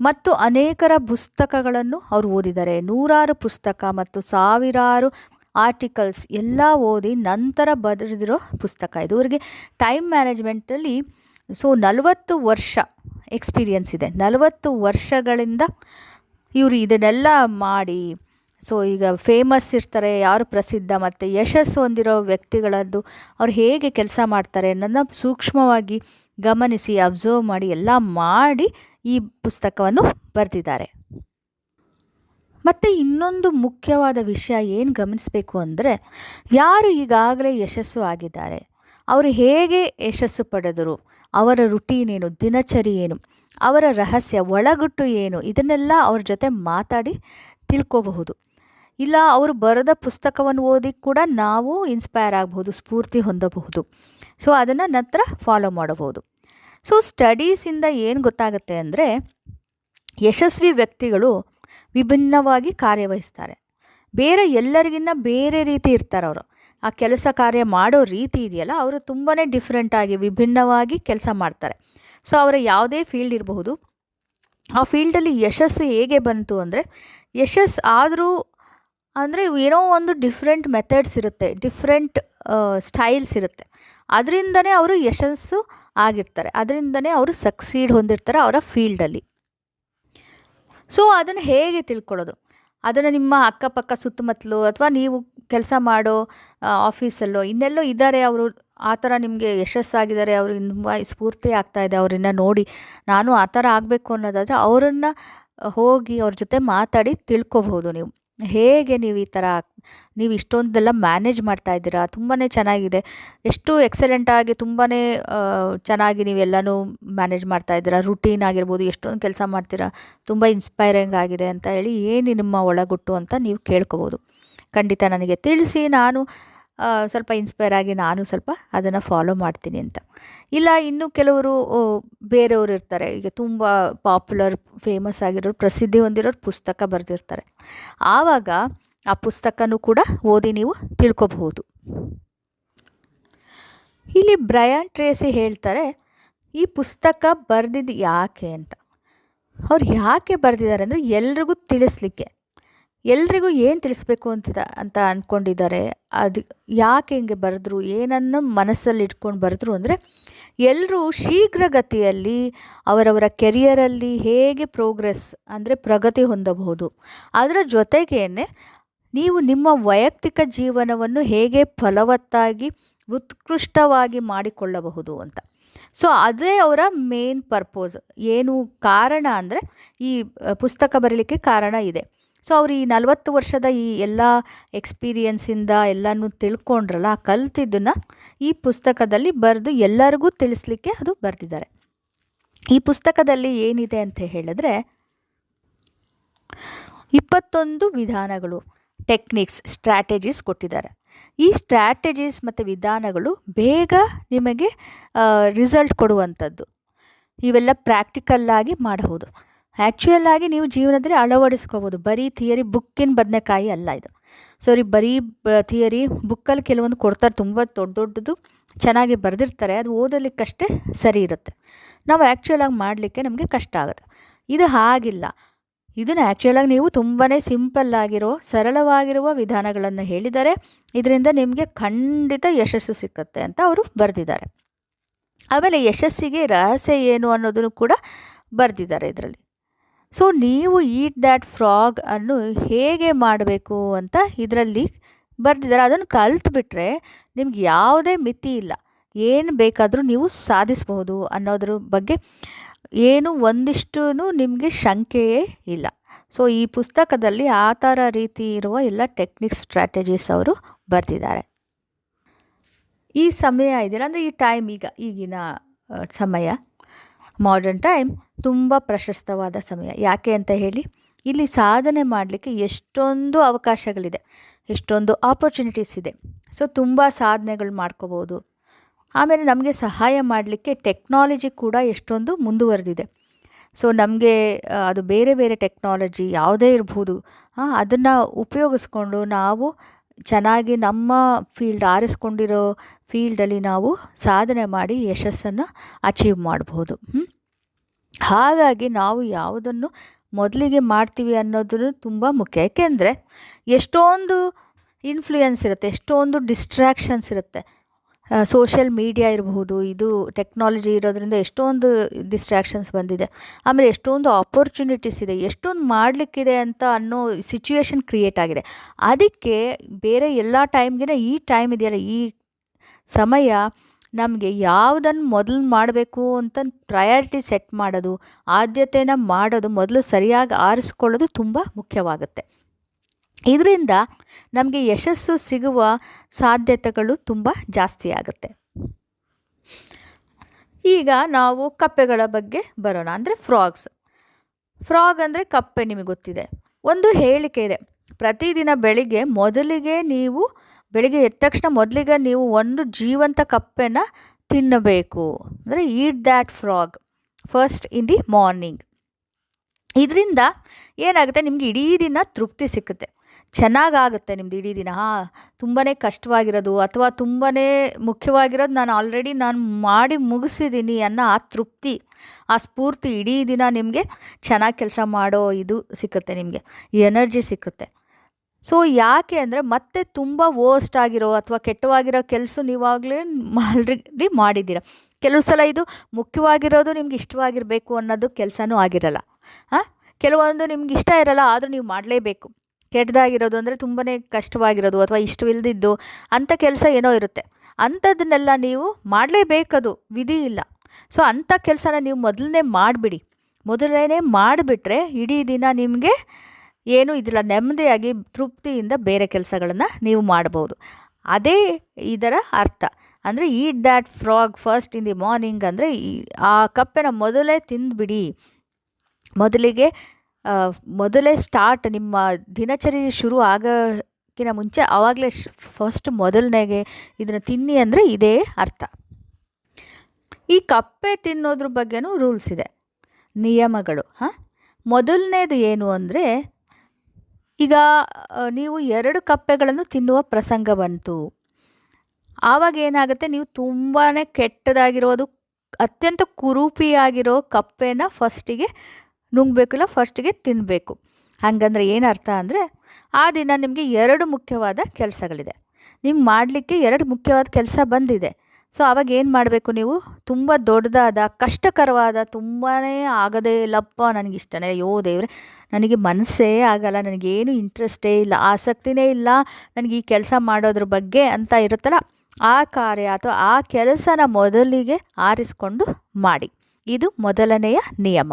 ಮತ್ತು ಅನೇಕರ ಪುಸ್ತಕಗಳನ್ನು ಅವರು ಓದಿದ್ದಾರೆ. ನೂರಾರು ಪುಸ್ತಕ ಮತ್ತು ಸಾವಿರಾರು ಆರ್ಟಿಕಲ್ಸ್ ಎಲ್ಲ ಓದಿ ನಂತರ ಬರೆದಿರೋ ಪುಸ್ತಕ. ಇದು ಅವರಿಗೆ ಟೈಮ್ ಮ್ಯಾನೇಜ್ಮೆಂಟಲ್ಲಿ ಸೊ ನಲವತ್ತು ವರ್ಷ ಎಕ್ಸ್ಪೀರಿಯನ್ಸ್ ಇದೆ. ನಲವತ್ತು ವರ್ಷಗಳಿಂದ ಇವರು ಇದನ್ನೆಲ್ಲ ಮಾಡಿ ಸೊ ಈಗ ಫೇಮಸ್ ಇರ್ತಾರೆ, ಯಾರು ಪ್ರಸಿದ್ಧ ಮತ್ತು ಯಶಸ್ಸು ಹೊಂದಿರೋ ವ್ಯಕ್ತಿಗಳದ್ದು ಅವ್ರು ಹೇಗೆ ಕೆಲಸ ಮಾಡ್ತಾರೆ ಅನ್ನೋದನ್ನ ಸೂಕ್ಷ್ಮವಾಗಿ ಗಮನಿಸಿ, ಅಬ್ಸರ್ವ್ ಮಾಡಿ, ಎಲ್ಲ ಮಾಡಿ ಈ ಪುಸ್ತಕವನ್ನು ಬರೆದಿದ್ದಾರೆ. ಮತ್ತು ಇನ್ನೊಂದು ಮುಖ್ಯವಾದ ವಿಷಯ ಏನು ಗಮನಿಸಬೇಕು ಅಂದರೆ, ಯಾರು ಈಗಾಗಲೇ ಯಶಸ್ಸು ಆಗಿದ್ದಾರೆ, ಅವರು ಹೇಗೆ ಯಶಸ್ಸು ಪಡೆದರು, ಅವರ ರುಟೀನ್ ಏನು, ದಿನಚರಿ ಏನು, ಅವರ ರಹಸ್ಯ, ಒಳಗುಟ್ಟು ಏನು, ಇದನ್ನೆಲ್ಲ ಅವ್ರ ಜೊತೆ ಮಾತಾಡಿ ತಿಳ್ಕೋಬಹುದು. ಇಲ್ಲ, ಅವರು ಬರೆದ ಪುಸ್ತಕವನ್ನು ಓದಿ ಕೂಡ ನಾವು ಇನ್ಸ್ಪೈರ್ ಆಗಬಹುದು, ಸ್ಫೂರ್ತಿ ಹೊಂದಬಹುದು. ಸೊ ಅದನ್ನು ನಂತರ ಫಾಲೋ ಮಾಡಬಹುದು. ಸೊ ಸ್ಟಡೀಸಿಂದ ಏನು ಗೊತ್ತಾಗುತ್ತೆ ಅಂದರೆ ಯಶಸ್ವಿ ವ್ಯಕ್ತಿಗಳು ವಿಭಿನ್ನವಾಗಿ ಕಾರ್ಯವಹಿಸ್ತಾರೆ. ಬೇರೆ ಎಲ್ಲರಿಗಿನ್ನ ಬೇರೆ ರೀತಿ ಇರ್ತಾರೆ ಅವರು. ಆ ಕೆಲಸ ಕಾರ್ಯ ಮಾಡೋ ರೀತಿ ಇದೆಯಲ್ಲ, ಅವರು ತುಂಬಾ ಡಿಫ್ರೆಂಟಾಗಿ ವಿಭಿನ್ನವಾಗಿ ಕೆಲಸ ಮಾಡ್ತಾರೆ. ಸೊ ಅವರ ಯಾವುದೇ ಫೀಲ್ಡ್ ಇರಬಹುದು. ಆ ಫೀಲ್ಡಲ್ಲಿ ಯಶಸ್ಸು ಹೇಗೆ ಬಂತು ಅಂದರೆ, ಯಶಸ್ ಆದರೂ ಅಂದರೆ ಏನೋ ಒಂದು ಡಿಫ್ರೆಂಟ್ ಮೆಥಡ್ಸ್ ಇರುತ್ತೆ ಡಿಫ್ರೆಂಟ್ ಸ್ಟೈಲ್ಸ್ ಇರುತ್ತೆ. ಅದರಿಂದನೇ ಅವರು ಯಶಸ್ಸು ಆಗಿರ್ತಾರೆ. ಅದರಿಂದನೇ ಅವರು ಸಕ್ಸೀಡ್ ಹೊಂದಿರ್ತಾರೆ ಅವರ ಫೀಲ್ಡಲ್ಲಿ ಸೊ ಅದನ್ನು ಹೇಗೆ ತಿಳ್ಕೊಳ್ಳೋದು? ಅದನ್ನು ನಿಮ್ಮ ಅಕ್ಕಪಕ್ಕ ಸುತ್ತಮುತ್ತಲು ಅಥವಾ ನೀವು ಕೆಲಸ ಮಾಡೋ ಆಫೀಸಲ್ಲೋ ಇನ್ನೆಲ್ಲೋ ಇದ್ದಾರೆ ಅವರು, ಆ ಥರ ನಿಮಗೆ ಯಶಸ್ಸಾಗಿದ್ದಾರೆ, ಅವರು ತುಂಬ ಸ್ಫೂರ್ತಿ ಆಗ್ತಾ ಇದೆ, ಅವರನ್ನ ನೋಡಿ ನಾನು ಆ ಥರ ಆಗಬೇಕು ಅನ್ನೋದಾದರೆ ಅವರನ್ನು ಹೋಗಿ ಅವ್ರ ಜೊತೆ ಮಾತಾಡಿ ತಿಳ್ಕೊಬಹುದು ನೀವು. ಹೇಗೆ ನೀವು ಈ ಥರ ನೀವು ಇಷ್ಟೊಂದೆಲ್ಲ ಮ್ಯಾನೇಜ್ ಮಾಡ್ತಾ ಇದ್ದೀರಾ? ತುಂಬಾ ಚೆನ್ನಾಗಿದೆ. ಎಷ್ಟು ಎಕ್ಸಲೆಂಟಾಗಿ ತುಂಬಾ ಚೆನ್ನಾಗಿ ನೀವೆಲ್ಲನೂ ಮ್ಯಾನೇಜ್ ಮಾಡ್ತಾ ಇದ್ದೀರಾ? ರುಟೀನ್ ಆಗಿರ್ಬೋದು, ಎಷ್ಟೊಂದು ಕೆಲಸ ಮಾಡ್ತೀರಾ? ತುಂಬ ಇನ್ಸ್ಪೈರಿಂಗ್ ಆಗಿದೆ ಅಂತ ಹೇಳಿ ಏನು ನಿಮ್ಮ ಒಳಗುಟ್ಟು ಅಂತ ನೀವು ಕೇಳ್ಕೊಬೋದು. ಖಂಡಿತ ನನಗೆ ತಿಳಿಸಿ. ನಾನು ಸ್ವಲ್ಪ ಇನ್ಸ್ಪೈರ್ ಆಗಿ ನಾನು ಸ್ವಲ್ಪ ಅದನ್ನು ಫಾಲೋ ಮಾಡ್ತೀನಿ ಅಂತ. ಇಲ್ಲ, ಇನ್ನೂ ಕೆಲವರು ಬೇರೆಯವರು ಇರ್ತಾರೆ. ಈಗ ತುಂಬ ಪಾಪ್ಯುಲರ್ ಫೇಮಸ್ ಆಗಿರೋರು, ಪ್ರಸಿದ್ಧಿ ಹೊಂದಿರೋರು ಪುಸ್ತಕ ಬರೆದಿರ್ತಾರೆ. ಆವಾಗ ಆ ಪುಸ್ತಕನೂ ಕೂಡ ಓದಿ ನೀವು ತಿಳ್ಕೊಬಹುದು. ಇಲ್ಲಿ ಬ್ರಯಾನ್ ಟ್ರೇಸಿ ಹೇಳ್ತಾರೆ, ಈ ಪುಸ್ತಕ ಬರೆದಿದ್ದು ಯಾಕೆ ಅಂತ. ಅವ್ರು ಯಾಕೆ ಬರೆದಿದ್ದಾರೆ ಅಂದರೆ ಎಲ್ರಿಗೂ ತಿಳಿಸ್ಲಿಕ್ಕೆ. ಎಲ್ರಿಗೂ ಏನು ತಿಳಿಸ್ಬೇಕು ಅಂತ ಅಂತ ಅಂದ್ಕೊಂಡಿದ್ದಾರೆ ಅದು ಯಾಕೆ ಹಿಂಗೆ ಬರೆದ್ರು, ಏನನ್ನು ಮನಸ್ಸಲ್ಲಿ ಇಟ್ಕೊಂಡು ಬರೆದ್ರು ಅಂದರೆ ಎಲ್ಲರೂ ಶೀಘ್ರಗತಿಯಲ್ಲಿ ಅವರವರ ಕೆರಿಯರಲ್ಲಿ ಹೇಗೆ ಪ್ರೋಗ್ರೆಸ್ ಅಂದರೆ ಪ್ರಗತಿ ಹೊಂದಬಹುದು. ಅದರ ಜೊತೆಗೇ ನೀವು ನಿಮ್ಮ ವೈಯಕ್ತಿಕ ಜೀವನವನ್ನು ಹೇಗೆ ಫಲವತ್ತಾಗಿ, ಉತ್ಕೃಷ್ಟವಾಗಿ ಮಾಡಿಕೊಳ್ಳಬಹುದು ಅಂತ. ಸೊ, ಅದೇ ಅವರ ಮೇನ್ ಪರ್ಪೋಸ್. ಏನು ಕಾರಣ ಅಂದರೆ, ಈ ಪುಸ್ತಕ ಬರಲಿಕ್ಕೆ ಕಾರಣ ಇದೆ. ಸೊ ಅವ್ರು ಈ ನಲವತ್ತು ವರ್ಷದ ಈ ಎಲ್ಲ ಎಕ್ಸ್ಪೀರಿಯನ್ಸಿಂದ ಎಲ್ಲನೂ ತಿಳ್ಕೊಂಡ್ರಲ್ಲ, ಆ ಕಲ್ತಿದ್ದನ್ನು ಈ ಪುಸ್ತಕದಲ್ಲಿ ಬರೆದು ಎಲ್ಲರಿಗೂ ತಿಳಿಸ್ಲಿಕ್ಕೆ ಅದು ಬರೆದಿದ್ದಾರೆ. ಈ ಪುಸ್ತಕದಲ್ಲಿ ಏನಿದೆ ಅಂತ ಹೇಳಿದ್ರೆ, ಇಪ್ಪತ್ತೊಂದು ವಿಧಾನಗಳು ಟೆಕ್ನಿಕ್ಸ್ ಸ್ಟ್ರಾಟಜೀಸ್ ಕೊಟ್ಟಿದ್ದಾರೆ. ಈ ಸ್ಟ್ರಾಟಜೀಸ್ ಮತ್ತು ವಿಧಾನಗಳು ಬೇಗ ನಿಮಗೆ ರಿಸಲ್ಟ್ ಕೊಡುವಂಥದ್ದು. ಇವೆಲ್ಲ ಪ್ರಾಕ್ಟಿಕಲ್ಲಾಗಿ ಮಾಡಬಹುದು. ಆ್ಯಕ್ಚುಯಲ್ ಆಗಿ ನೀವು ಜೀವನದಲ್ಲಿ ಅಳವಡಿಸ್ಕೋಬೋದು. ಬರೀ ಥಿಯರಿ ಬುಕ್ಕಿನ ಬದನೆಕಾಯಿ ಅಲ್ಲ ಇದು. ಸಾರಿ ಬರೀ ಬ ಥಿಯರಿ ಬುಕ್ಕಲ್ಲಿ ಕೆಲವೊಂದು ಕೊಡ್ತಾರೆ. ತುಂಬ ದೊಡ್ಡ ದೊಡ್ಡದು ಚೆನ್ನಾಗಿ ಬರೆದಿರ್ತಾರೆ. ಅದು ಓದಲಿಕ್ಕಷ್ಟೇ ಸರಿ ಇರುತ್ತೆ. ನಾವು ಆ್ಯಕ್ಚುಯಲಾಗಿ ಮಾಡಲಿಕ್ಕೆ ನಮಗೆ ಕಷ್ಟ ಆಗುತ್ತೆ. ಇದು ಹಾಗಿಲ್ಲ. ಇದನ್ನು ಆ್ಯಕ್ಚುಯಲಾಗಿ ನೀವು ತುಂಬಾ ಸಿಂಪಲ್ಲಾಗಿರೋ ಸರಳವಾಗಿರುವ ವಿಧಾನಗಳನ್ನು ಹೇಳಿದರೆ ಇದರಿಂದ ನಿಮಗೆ ಖಂಡಿತ ಯಶಸ್ಸು ಸಿಕ್ಕತ್ತೆ ಅಂತ ಅವರು ಬರೆದಿದ್ದಾರೆ. ಆಮೇಲೆ ಯಶಸ್ಸಿಗೆ ರಹಸ್ಯ ಏನು ಅನ್ನೋದನ್ನು ಕೂಡ ಬರೆದಿದ್ದಾರೆ ಇದರಲ್ಲಿ. ಸೊ ನೀವು ಈಟ್ ದ್ಯಾಟ್ ಫ್ರಾಗ್ ಅನ್ನು ಹೇಗೆ ಮಾಡಬೇಕು ಅಂತ ಇದರಲ್ಲಿ ಬರೆದಿದ್ದಾರೆ. ಅದನ್ನು ಕಲ್ತ್ಬಿಟ್ರೆ ನಿಮ್ಗೆ ಯಾವುದೇ ಮಿತಿ ಇಲ್ಲ. ಏನು ಬೇಕಾದರೂ ನೀವು ಸಾಧಿಸಬಹುದು ಅನ್ನೋದ್ರ ಬಗ್ಗೆ ಏನು ಒಂದಿಷ್ಟು ನಿಮಗೆ ಶಂಕೆಯೇ ಇಲ್ಲ. ಸೊ ಈ ಪುಸ್ತಕದಲ್ಲಿ ಆ ಥರ ರೀತಿ ಇರುವ ಎಲ್ಲ ಟೆಕ್ನಿಕ್ಸ್ ಸ್ಟ್ರಾಟಜೀಸ್ ಅವರು ಬರೆದಿದ್ದಾರೆ. ಈ ಸಮಯ ಇದೆಯಲ್ಲ, ಅಂದರೆ ಈ ಟೈಮ್ ಈಗ, ಈಗಿನ ಸಮಯ ಮಾಡರ್ನ್ ಟೈಮ್ ತುಂಬ ಪ್ರಶಸ್ತವಾದ ಸಮಯ. ಯಾಕೆ ಅಂತ ಹೇಳಿ, ಇಲ್ಲಿ ಸಾಧನೆ ಮಾಡಲಿಕ್ಕೆ ಎಷ್ಟೊಂದು ಅವಕಾಶಗಳಿದೆ, ಎಷ್ಟೊಂದು ಆಪರ್ಚುನಿಟೀಸ್ ಇದೆ. ಸೊ ತುಂಬ ಸಾಧನೆಗಳು ಮಾಡ್ಕೋಬೋದು. ಆಮೇಲೆ ನಮಗೆ ಸಹಾಯ ಮಾಡಲಿಕ್ಕೆ ಟೆಕ್ನಾಲಜಿ ಕೂಡ ಎಷ್ಟೊಂದು ಮುಂದುವರೆದಿದೆ. ಸೊ ನಮಗೆ ಅದು ಬೇರೆ ಬೇರೆ ಟೆಕ್ನಾಲಜಿ ಯಾವುದೇ ಇರ್ಬೋದು ಅದನ್ನು ಉಪಯೋಗಿಸ್ಕೊಂಡು ನಾವು ಚೆನ್ನಾಗಿ ನಮ್ಮ ಫೀಲ್ಡ್ ಆರಿಸ್ಕೊಂಡಿರೋ ಫೀಲ್ಡಲ್ಲಿ ನಾವು ಸಾಧನೆ ಮಾಡಿ ಯಶಸ್ಸನ್ನು ಅಚೀವ್ ಮಾಡ್ಬೋದು. ಹಾಗಾಗಿ ನಾವು ಯಾವುದನ್ನು ಮೊದಲಿಗೆ ಮಾಡ್ತೀವಿ ಅನ್ನೋದನ್ನು ತುಂಬ ಮುಖ್ಯ. ಏಕೆಂದರೆ ಎಷ್ಟೊಂದು ಇನ್ಫ್ಲೂಯೆನ್ಸ್ ಇರುತ್ತೆ, ಎಷ್ಟೊಂದು ಡಿಸ್ಟ್ರ್ಯಾಕ್ಷನ್ಸ್ ಇರುತ್ತೆ. ಸೋಷಿಯಲ್ ಮೀಡಿಯಾ ಇರಬಹುದು, ಇದು ಟೆಕ್ನಾಲಜಿ ಇರೋದ್ರಿಂದ ಎಷ್ಟೊಂದು ಡಿಸ್ಟ್ರ್ಯಾಕ್ಷನ್ಸ್ ಬಂದಿದೆ. ಆಮೇಲೆ ಎಷ್ಟೊಂದು ಆಪರ್ಚುನಿಟೀಸ್ ಇದೆ, ಎಷ್ಟೊಂದು ಮಾಡಲಿಕ್ಕಿದೆ ಅಂತ ಅನ್ನೋ ಸಿಚುವೇಶನ್ ಕ್ರಿಯೇಟ್ ಆಗಿದೆ. ಅದಕ್ಕೆ ಬೇರೆ ಎಲ್ಲ ಟೈಮ್ಗಿನ ಈ ಟೈಮ್ ಇದೆಯಲ್ಲ, ಈ ಸಮಯ ನಮಗೆ ಯಾವುದನ್ನು ಮೊದಲು ಮಾಡಬೇಕು ಅಂತ ಪ್ರಯಾರಿಟಿ ಸೆಟ್ ಮಾಡೋದು, ಆದ್ಯತೆನ ಮಾಡೋದು ಮೊದಲು ಸರಿಯಾಗಿ ಆರಿಸ್ಕೊಳ್ಳೋದು ತುಂಬ ಮುಖ್ಯವಾಗುತ್ತೆ. ಇದರಿಂದ ನಮಗೆ ಯಶಸ್ಸು ಸಿಗುವ ಸಾಧ್ಯತೆಗಳು ತುಂಬ ಜಾಸ್ತಿ ಆಗುತ್ತೆ. ಈಗ ನಾವು ಕಪ್ಪೆಗಳ ಬಗ್ಗೆ ಬರೋಣ. ಅಂದರೆ ಫ್ರಾಗ್ಸ್ ಫ್ರಾಗ್ ಅಂದರೆ ಕಪ್ಪೆ ನಿಮಗೆ ಗೊತ್ತಿದೆ. ಒಂದು ಹೇಳಿಕೆ ಇದೆ. ಪ್ರತಿದಿನ ಬೆಳಿಗ್ಗೆ ಮೊದಲಿಗೆ ನೀವು ಬೆಳಿಗ್ಗೆ ಎದ್ದ ತಕ್ಷಣ ಮೊದಲಿಗೆ ನೀವು ಒಂದು ಜೀವಂತ ಕಪ್ಪೆನ ತಿನ್ನಬೇಕು. ಅಂದರೆ eat that frog first in the morning ಇದರಿಂದ ಏನಾಗುತ್ತೆ? ನಿಮಗೆ ಇಡೀ ದಿನ ತೃಪ್ತಿ ಸಿಕ್ಕುತ್ತೆ. ಚೆನ್ನಾಗಾಗುತ್ತೆ ನಿಮ್ದು ಇಡೀ ದಿನ. ಹಾಂ ತುಂಬಾ ಕಷ್ಟವಾಗಿರೋದು ಅಥವಾ ತುಂಬಾ ಮುಖ್ಯವಾಗಿರೋದು ನಾನು ಆಲ್ರೆಡಿ ನಾನು ಮಾಡಿ ಮುಗಿಸಿದ್ದೀನಿ ಅನ್ನೋ ಆ ತೃಪ್ತಿ, ಆ ಸ್ಫೂರ್ತಿ ಇಡೀ ದಿನ ನಿಮಗೆ ಚೆನ್ನಾಗಿ ಕೆಲಸ ಮಾಡೋ ಇದು ಸಿಕ್ಕುತ್ತೆ ನಿಮಗೆ. ಎನರ್ಜಿ ಸಿಕ್ಕುತ್ತೆ. ಸೊ ಯಾಕೆ ಅಂದರೆ ಮತ್ತೆ ತುಂಬ ವೋಸ್ಟ್ ಆಗಿರೋ ಅಥವಾ ಕೆಟ್ಟವಾಗಿರೋ ಕೆಲಸ ನೀವಾಗಲೇ ಆಲ್ರೆಡಿ ಮಾಡಿದ್ದೀರ. ಕೆಲವು ಸಲ ಇದು ಮುಖ್ಯವಾಗಿರೋದು ನಿಮ್ಗೆ ಇಷ್ಟವಾಗಿರಬೇಕು ಅನ್ನೋದು ಕೆಲಸನೂ ಆಗಿರಲ್ಲ. ಹಾಂ ಕೆಲವೊಂದು ನಿಮ್ಗೆ ಇಷ್ಟ ಇರಲ್ಲ, ಆದರೂ ನೀವು ಮಾಡಲೇಬೇಕು. ಕೆಟ್ಟದಾಗಿರೋದು ಅಂದರೆ ತುಂಬಾ ಕಷ್ಟವಾಗಿರೋದು ಅಥವಾ ಇಷ್ಟವಿಲ್ಲದಿದ್ದು ಅಂಥ ಕೆಲಸ ಏನೋ ಇರುತ್ತೆ. ಅಂಥದ್ದನ್ನೆಲ್ಲ ನೀವು ಮಾಡಲೇಬೇಕದು, ವಿಧಿ ಇಲ್ಲ. ಸೊ ಅಂಥ ಕೆಲಸನ ನೀವು ಮೊದಲನೇ ಮಾಡಿಬಿಡಿ. ಮೊದಲನೇ ಮಾಡಿಬಿಟ್ರೆ ಇಡೀ ದಿನ ನಿಮಗೆ ಏನೂ ಇದಿಲ್ಲ, ನೆಮ್ಮದಿಯಾಗಿ ತೃಪ್ತಿಯಿಂದ ಬೇರೆ ಕೆಲಸಗಳನ್ನು ನೀವು ಮಾಡಬಹುದು ಅದೇ ಇದರ ಅರ್ಥ. ಅಂದರೆ eat that frog first in the morning ಅಂದರೆ ಈ, ಆ ಕಪ್ಪೆನ ಮೊದಲೇ ತಿಂದುಬಿಡಿ. ಮೊದಲಿಗೆ ಮೊದಲೇ ಸ್ಟಾರ್ಟ್ ನಿಮ್ಮ ದಿನಚರಿ ಶುರು ಆಗೋಕ್ಕಿಂತ ಮುಂಚೆ ಆವಾಗಲೇ ಫಸ್ಟ್ ಮೊದಲನೇಗೆ ಇದನ್ನು ತಿನ್ನಿ ಅಂದರೆ ಇದೇ ಅರ್ಥ. ಈ ಕಪ್ಪೆ ತಿನ್ನೋದ್ರ ಬಗ್ಗೆನೂ ರೂಲ್ಸ್ ಇದೆ. ನಿಯಮಗಳು, ಹಾಂ? ಮೊದಲನೇದು ಏನು ಅಂದರೆ ಈಗ ನೀವು ಎರಡು ಕಪ್ಪೆಗಳನ್ನು ತಿನ್ನುವ ಪ್ರಸಂಗ ಬಂತು. ಆವಾಗ ಏನಾಗುತ್ತೆ, ನೀವು ತುಂಬಾ ಕೆಟ್ಟದಾಗಿರೋದು, ಅತ್ಯಂತ ಕುರೂಪಿಯಾಗಿರೋ ಕಪ್ಪೆನ ಫಸ್ಟಿಗೆ ನುಂಗಬೇಕಿಲ್ಲ ಫಸ್ಟಿಗೆ ತಿನ್ನಬೇಕು ಹಾಗಂದ್ರೆ ಅರ್ಥ ಅಂದರೆ, ಆ ದಿನ ನಿಮಗೆ ಎರಡು ಮುಖ್ಯವಾದ ಕೆಲಸಗಳಿದೆ. ನೀವು ಮಾಡಲಿಕ್ಕೆ ಎರಡು ಮುಖ್ಯವಾದ ಕೆಲಸ ಬಂದಿದೆ. ಸೊ ಆವಾಗ ಏನು ಮಾಡಬೇಕು ನೀವು? ತುಂಬ ದೊಡ್ಡದಾದ, ಕಷ್ಟಕರವಾದ ತುಂಬಾ ಆಗದೇ ಇಲ್ಲಪ್ಪ ನನಗಿಷ್ಟನೇ ಅಯ್ಯೋ ದೇವ್ರೆ, ನನಗೆ ಮನಸ್ಸೇ ಆಗಲ್ಲ, ನನಗೇನು ಇಂಟ್ರೆಸ್ಟೇ ಇಲ್ಲ, ಆಸಕ್ತಿನೇ ಇಲ್ಲ, ನನಗೆ ಈ ಕೆಲಸ ಮಾಡೋದ್ರ ಬಗ್ಗೆ ಅಂತ ಇರುತ್ತಲ್ಲ, ಆ ಕಾರ್ಯ ಅಥವಾ ಆ ಕೆಲಸನ ಮೊದಲಿಗೆ ಆರಿಸ್ಕೊಂಡು ಮಾಡಿ. ಇದು ಮೊದಲನೆಯ ನಿಯಮ.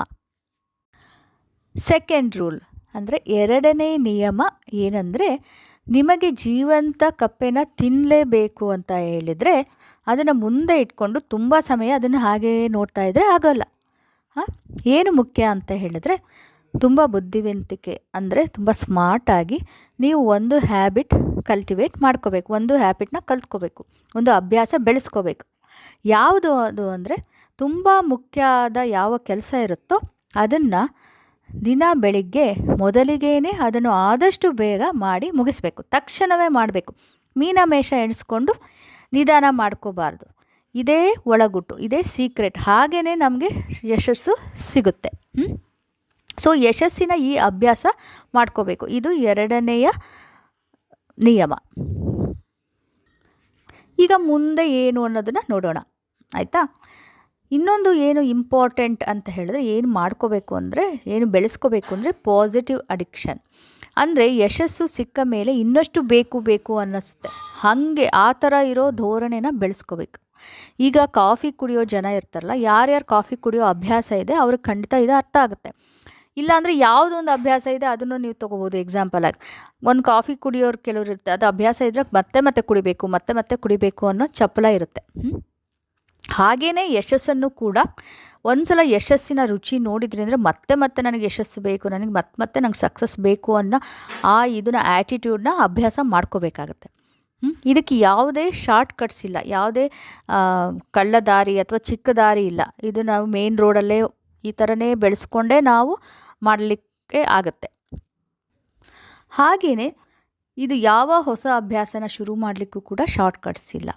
ಸೆಕೆಂಡ್ ರೂಲ್ ಅಂದರೆ ಎರಡನೇ ನಿಯಮ ಏನಂದರೆ, ನಿಮಗೆ ಜೀವಂತ ಕಪ್ಪೆನ ತಿನ್ನಲೇಬೇಕು ಅಂತ ಹೇಳಿದರೆ ಅದನ್ನು ಮುಂದೆ ಇಟ್ಕೊಂಡು ತುಂಬ ಸಮಯ ಅದನ್ನು ಹಾಗೇ ನೋಡ್ತಾ ಇದ್ದರೆ ಆಗೋಲ್ಲ. ಹಾಂ? ಏನು ಮುಖ್ಯ ಅಂತ ಹೇಳಿದ್ರೆ ತುಂಬ ಬುದ್ಧಿವಂತಿಕೆ ಅಂದರೆ ತುಂಬ ಸ್ಮಾರ್ಟಾಗಿ ನೀವು ಒಂದು ಹ್ಯಾಬಿಟ್ ಕಲ್ಟಿವೇಟ್ ಮಾಡ್ಕೋಬೇಕು. ಒಂದು ಹ್ಯಾಬಿಟ್ನ ಕಲ್ತ್ಕೋಬೇಕು. ಒಂದು ಅಭ್ಯಾಸ ಬೆಳೆಸ್ಕೋಬೇಕು. ಯಾವುದು ಅದು ಅಂದರೆ ತುಂಬ ಮುಖ್ಯ ಆದ ಯಾವ ಕೆಲಸ ಇರುತ್ತೋ ಅದನ್ನು ದಿನ ಬೆಳಿಗ್ಗೆ ಮೊದಲಿಗೇನೆ ಅದನ್ನು ಆದಷ್ಟು ಬೇಗ ಮಾಡಿ ಮುಗಿಸ್ಬೇಕು. ತಕ್ಷಣವೇ ಮಾಡಬೇಕು. ಮೀನಮೇಷ ಎಣಿಸ್ಕೊಂಡು ನಿಧಾನ ಮಾಡ್ಕೋಬಾರ್ದು. ಇದೇ ಒಳಗುಟ್ಟು, ಇದೇ ಸೀಕ್ರೆಟ್ ಹಾಗೇ ನಮಗೆ ಯಶಸ್ಸು ಸಿಗುತ್ತೆ. ಸೊ ಯಶಸ್ಸಿನ ಈ ಅಭ್ಯಾಸ ಮಾಡ್ಕೋಬೇಕು. ಇದು ಎರಡನೆಯ ನಿಯಮ. ಈಗ ಮುಂದೆ ಏನು ಅನ್ನೋದನ್ನು ನೋಡೋಣ. ಆಯಿತಾ? ಇನ್ನೊಂದು ಏನು ಇಂಪಾರ್ಟೆಂಟ್ ಅಂತ ಹೇಳಿದ್ರೆ ಏನು ಮಾಡ್ಕೋಬೇಕು ಅಂದರೆ, ಏನು ಬೆಳೆಸ್ಕೋಬೇಕು ಅಂದರೆ ಪಾಸಿಟಿವ್ ಅಡಿಕ್ಷನ್ ಅಂದರೆ ಯಶಸ್ಸು ಸಿಕ್ಕ ಮೇಲೆ ಇನ್ನಷ್ಟು ಬೇಕು ಬೇಕು ಅನ್ನಿಸುತ್ತೆ. ಹಾಗೆ ಆ ಥರ ಇರೋ ಧೋರಣೆನ ಬೆಳೆಸ್ಕೋಬೇಕು. ಈಗ ಕಾಫಿ ಕುಡಿಯೋ ಜನ ಇರ್ತಾರಲ್ಲ, ಯಾರ್ಯಾರು ಕಾಫಿ ಕುಡಿಯೋ ಅಭ್ಯಾಸ ಇದೆ ಅವ್ರಿಗೆ ಖಂಡಿತ ಇದು ಅರ್ಥ ಆಗುತ್ತೆ. ಇಲ್ಲಾಂದರೆ ಯಾವುದೊಂದು ಅಭ್ಯಾಸ ಇದೆ ಅದನ್ನು ನೀವು ತೊಗೋಬೋದು ಎಕ್ಸಾಂಪಲ್ ಆಗಿ. ಒಂದು ಕಾಫಿ ಕುಡಿಯೋರು ಕೆಲವರು ಇರುತ್ತೆ ಅದು ಅಭ್ಯಾಸ ಇದ್ರೆ ಮತ್ತೆ ಮತ್ತೆ ಕುಡಿಬೇಕು, ಮತ್ತೆ ಮತ್ತೆ ಕುಡಿಬೇಕು ಅನ್ನೋ ಚಪ್ಪಲ ಇರುತ್ತೆ. ಹಾಗೆಯೇ ಯಶಸ್ಸನ್ನು ಕೂಡ ಒಂದು ಸಲ ಯಶಸ್ಸಿನ ರುಚಿ ನೋಡಿದ್ರಿ ಅಂದರೆ ಮತ್ತೆ ಮತ್ತೆ ನನಗೆ ಯಶಸ್ಸು ಬೇಕು, ನನಗೆ ಮತ್ತೆ ಮತ್ತೆ ನಂಗೆ ಸಕ್ಸಸ್ ಬೇಕು ಅನ್ನೋ ಆ ಇದನ್ನ ಆ್ಯಟಿಟ್ಯೂಡ್ನ ಅಭ್ಯಾಸ ಮಾಡ್ಕೋಬೇಕಾಗತ್ತೆ. ಇದಕ್ಕೆ ಯಾವುದೇ ಶಾರ್ಟ್ ಕಟ್ಸ್ ಇಲ್ಲ, ಯಾವುದೇ ಕಳ್ಳ ದಾರಿ ಅಥವಾ ಚಿಕ್ಕ ದಾರಿ ಇಲ್ಲ. ಇದು ನಾವು ಮೇನ್ ರೋಡಲ್ಲೇ ಈ ಥರನೇ ಬೆಳೆಸ್ಕೊಂಡೇ ನಾವು ಮಾಡಲಿಕ್ಕೆ ಆಗುತ್ತೆ. ಹಾಗೆಯೇ ಇದು ಯಾವ ಹೊಸ ಅಭ್ಯಾಸನ ಶುರು ಮಾಡಲಿಕ್ಕೂ ಕೂಡ ಶಾರ್ಟ್ ಕಟ್ಸ್ ಇಲ್ಲ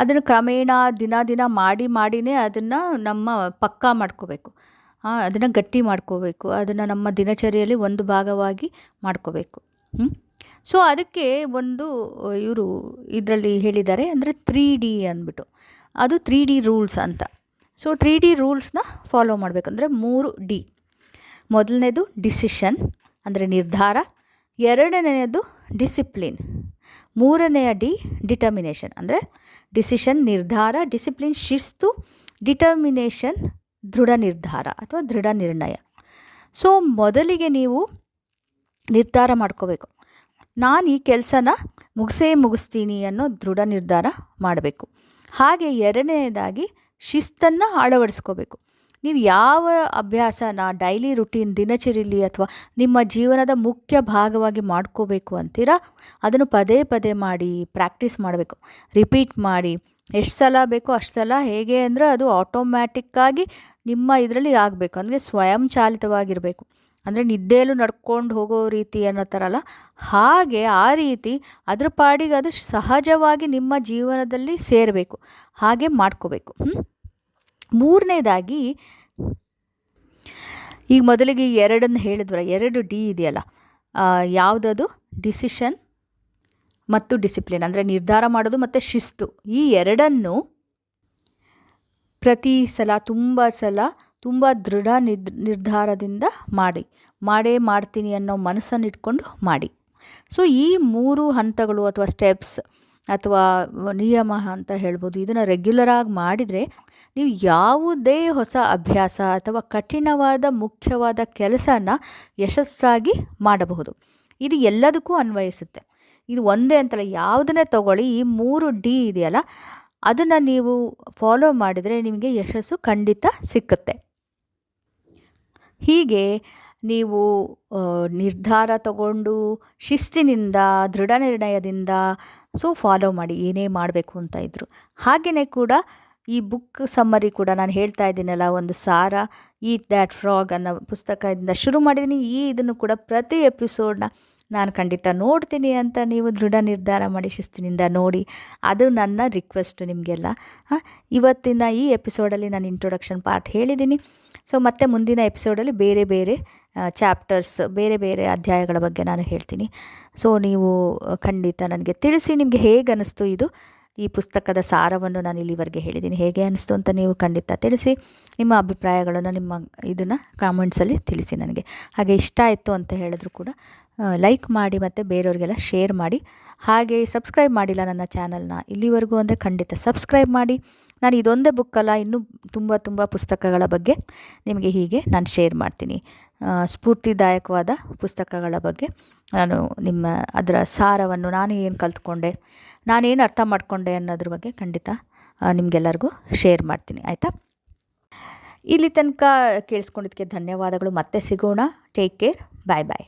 ಅದನ್ನು ಕ್ರಮೇಣ ದಿನ ದಿನ ಮಾಡಿ ಮಾಡಿನೇ ಅದನ್ನು ನಮ್ಮ ಪಕ್ಕಾ ಮಾಡ್ಕೋಬೇಕು. ಅದನ್ನು ಗಟ್ಟಿ ಮಾಡ್ಕೋಬೇಕು. ಅದನ್ನು ನಮ್ಮ ದಿನಚರಿಯಲ್ಲಿ ಒಂದು ಭಾಗವಾಗಿ ಮಾಡ್ಕೋಬೇಕು. ಸೊ ಅದಕ್ಕೆ ಒಂದು, ಇವರು ಇದರಲ್ಲಿ ಹೇಳಿದ್ದಾರೆ ಅಂದರೆ ತ್ರೀ ಡಿ ಅಂದ್ಬಿಟ್ಟು. ಅದು ತ್ರೀ ಡಿ ರೂಲ್ಸ್ ಅಂತ. ಸೊ ತ್ರೀ ಡಿ ರೂಲ್ಸ್ನ ಫಾಲೋ ಮಾಡಬೇಕಂದ್ರೆ ಮೂರು ಡಿ ಮೊದಲನೇದು ಡಿಸಿಷನ್ ಅಂದರೆ ನಿರ್ಧಾರ. ಎರಡನೆಯದು ಡಿಸಿಪ್ಲಿನ್ ಮೂರನೆಯ ಡಿ ಡಿಟರ್ಮಿನೇಷನ್ ಅಂದರೆ ಡಿಸಿಷನ್ ನಿರ್ಧಾರ, ಡಿಸಿಪ್ಲಿನ್ ಶಿಸ್ತು, ಡಿಟರ್ಮಿನೇಷನ್, ದೃಢ ನಿರ್ಧಾರ ಅಥವಾ ದೃಢ ನಿರ್ಣಯ. ಸೊ, ಮೊದಲಿಗೆ ನೀವು ನಿರ್ಧಾರ ಮಾಡ್ಕೋಬೇಕು. ನಾನು ಈ ಕೆಲಸನ ಮುಗಿಸೇ ಮುಗಿಸ್ತೀನಿ ಅನ್ನೋ ದೃಢ ನಿರ್ಧಾರ ಮಾಡಬೇಕು. ಹಾಗೆ ಎರಡನೇದಾಗಿ ಶಿಸ್ತನ್ನು ಅಳವಡಿಸ್ಕೋಬೇಕು. ನೀವು ಯಾವ ಅಭ್ಯಾಸನ ಡೈಲಿ ರುಟೀನ್ ದಿನಚರಿಲಿ ಅಥವಾ ನಿಮ್ಮ ಜೀವನದ ಮುಖ್ಯ ಭಾಗವಾಗಿ ಮಾಡ್ಕೋಬೇಕು ಅಂತೀರಾ? ಅದನ್ನು ಪದೇ ಪದೇ ಮಾಡಿ ಪ್ರಾಕ್ಟೀಸ್ ಮಾಡಬೇಕು. ರಿಪೀಟ್ ಮಾಡಿ. ಎಷ್ಟು ಸಲ ಬೇಕೋ ಅಷ್ಟು ಸಲ ಹೇಗೆ ಅಂದರೆ ಅದು ಆಟೋಮ್ಯಾಟಿಕ್ಕಾಗಿ ನಿಮ್ಮ ಇದರಲ್ಲಿ ಆಗಬೇಕು. ಅಂದರೆ ಸ್ವಯಂ ಚಾಲಿತವಾಗಿರಬೇಕು. ಅಂದರೆ ನಿದ್ದೆಯಲ್ಲೂ ನಡ್ಕೊಂಡು ಹೋಗೋ ರೀತಿ ಅನ್ನೋ ಥರ ಅಲ್ಲ ಹಾಗೆ ಆ ರೀತಿ ಅದ್ರ ಪಾಡಿಗೆ ಅದು ಸಹಜವಾಗಿ ನಿಮ್ಮ ಜೀವನದಲ್ಲಿ ಸೇರಬೇಕು. ಹಾಗೆ ಮಾಡ್ಕೋಬೇಕು. ಮೂರನೇದಾಗಿ, ಈಗ ಮೊದಲಿಗೆ ಎರಡನ್ನು ಹೇಳಿದ್ವಲ್ಲ, ಎರಡು ಡಿ ಇದೆಯಲ್ಲ ಯಾವುದದು? ಡಿಸಿಷನ್ ಮತ್ತು ಡಿಸಿಪ್ಲಿನ್, ಅಂದರೆ ನಿರ್ಧಾರ ಮಾಡೋದು ಮತ್ತು ಶಿಸ್ತು. ಈ ಎರಡನ್ನು ಪ್ರತಿ ಸಲ, ತುಂಬ ಸಲ, ತುಂಬ ದೃಢ ನಿರ್ಧಾರದಿಂದ ಮಾಡಿ, ಮಾಡೇ ಮಾಡ್ತೀನಿ ಅನ್ನೋ ಮನಸ್ಸನ್ನು ಇಟ್ಕೊಂಡು ಮಾಡಿ. ಸೊ, ಈ ಮೂರು ಹಂತಗಳು ಅಥವಾ ಸ್ಟೆಪ್ಸ್ ಅಥವಾ ನಿಯಮ ಅಂತ ಹೇಳ್ಬೋದು. ಇದನ್ನು ರೆಗ್ಯುಲರಾಗಿ ಮಾಡಿದರೆ ನೀವು ಯಾವುದೇ ಹೊಸ ಅಭ್ಯಾಸ ಅಥವಾ ಕಠಿಣವಾದ ಮುಖ್ಯವಾದ ಕೆಲಸನ ಯಶಸ್ಸಾಗಿ ಮಾಡಬಹುದು. ಇದು ಎಲ್ಲದಕ್ಕೂ ಅನ್ವಯಿಸುತ್ತೆ. ಇದು ಒಂದೇ ಅಂತಲ್ಲ, ಯಾವುದನ್ನೇ ತಗೊಳ್ಳಿ, ಈ ಮೂರು ಡಿ ಇದೆಯಲ್ಲ, ಅದನ್ನು ನೀವು ಫಾಲೋ ಮಾಡಿದರೆ ನಿಮಗೆ ಯಶಸ್ಸು ಖಂಡಿತ ಸಿಕ್ಕುತ್ತೆ. ಹೀಗೆ ನೀವು ನಿರ್ಧಾರ ತಗೊಂಡು ಶಿಸ್ತಿನಿಂದ, ದೃಢ ನಿರ್ಣಯದಿಂದ ಸೊ ಫಾಲೋ ಮಾಡಿ, ಏನೇ ಮಾಡಬೇಕು ಅಂತ ಇದ್ದರು ಹಾಗೆಯೇ ಕೂಡ ಈ ಬುಕ್ ಸಮ್ಮರಿ ಕೂಡ ನಾನು ಹೇಳ್ತಾ ಇದ್ದೀನಲ್ಲ, ಒಂದು ಸಾರ ಈಟ್ ದ್ಯಾಟ್ ಫ್ರಾಗ್ ಅನ್ನೋ ಪುಸ್ತಕದಿಂದ ಶುರು ಮಾಡಿದ್ದೀನಿ. ಈ ಇದನ್ನು ಕೂಡ ಪ್ರತಿ ಎಪಿಸೋಡ್ನ ನಾನು ಖಂಡಿತ ನೋಡ್ತೀನಿ ಅಂತ ನೀವು ದೃಢ ನಿರ್ಧಾರ ಮಾಡಿ ಶಿಸ್ತಿನಿಂದ ನೋಡಿ. ಅದು ನನ್ನ ರಿಕ್ವೆಸ್ಟ್ ನಿಮಗೆಲ್ಲ. ಇವತ್ತಿನ ಈ ಎಪಿಸೋಡಲ್ಲಿ ನಾನು ಇಂಟ್ರೊಡಕ್ಷನ್ ಪಾರ್ಟ್ ಹೇಳಿದ್ದೀನಿ. ಸೊ ಮತ್ತೆ ಮುಂದಿನ ಎಪಿಸೋಡಲ್ಲಿ ಬೇರೆ ಬೇರೆ ಚಾಪ್ಟರ್ಸ್ ಬೇರೆ ಬೇರೆ ಅಧ್ಯಾಯಗಳ ಬಗ್ಗೆ ನಾನು ಹೇಳ್ತೀನಿ. ಸೊ ನೀವು ಖಂಡಿತ ನನಗೆ ತಿಳಿಸಿ ನಿಮಗೆ ಹೇಗೆ ಅನ್ನಿಸ್ತು ಇದು. ಈ ಪುಸ್ತಕದ ಸಾರವನ್ನು ನಾನು ಇಲ್ಲಿವರೆಗೆ ಹೇಳಿದ್ದೀನಿ. ಹೇಗೆ ಅನ್ನಿಸ್ತು ಅಂತ ನೀವು ಖಂಡಿತ ತಿಳಿಸಿ. ನಿಮ್ಮ ಅಭಿಪ್ರಾಯಗಳನ್ನು ನಿಮ್ಮ ಇದನ್ನು ಕಾಮೆಂಟ್ಸಲ್ಲಿ ತಿಳಿಸಿ ನನಗೆ. ಹಾಗೆ ಇಷ್ಟ ಆಯಿತು ಅಂತ ಹೇಳಿದ್ರು ಕೂಡ ಲೈಕ್ ಮಾಡಿ ಮತ್ತು ಬೇರೆಯವರಿಗೆಲ್ಲ ಶೇರ್ ಮಾಡಿ. ಹಾಗೆ ಸಬ್ಸ್ಕ್ರೈಬ್ ಮಾಡಿಲ್ಲ ನನ್ನ ಚಾನಲ್ನ ಇಲ್ಲಿವರೆಗೂ ಅಂದರೆ ಖಂಡಿತ ಸಬ್ಸ್ಕ್ರೈಬ್ ಮಾಡಿ. ನಾನು ಇದೊಂದೇ ಬುಕ್ಕಲ್ಲ ಇನ್ನೂ ತುಂಬ ತುಂಬ ಪುಸ್ತಕಗಳ ಬಗ್ಗೆ ನಿಮಗೆ ಹೀಗೆ ನಾನು ಶೇರ್ ಮಾಡ್ತೀನಿ. ಸ್ಫೂರ್ತಿದಾಯಕವಾದ ಪುಸ್ತಕಗಳ ಬಗ್ಗೆ ನಾನು ನಿಮ್ಮ ಅದರ ಸಾರವನ್ನು ನಾನು ಏನು ಕಲಿತ್ಕೊಂಡೆ, ನಾನೇನು ಅರ್ಥ ಮಾಡಿಕೊಂಡೆ ಅನ್ನೋದ್ರ ಬಗ್ಗೆ ಖಂಡಿತ ನಿಮಗೆಲ್ಲರಿಗೂ ಶೇರ್ ಮಾಡ್ತೀನಿ, ಆಯಿತಾ? ಇಲ್ಲಿ ತನಕ ಕೇಳಿಸ್ಕೊಂಡಿದ್ದಕ್ಕೆ ಧನ್ಯವಾದಗಳು. ಮತ್ತೆ ಸಿಗೋಣ. ಟೇಕ್ ಕೇರ್ ಬಾಯ್ ಬಾಯ್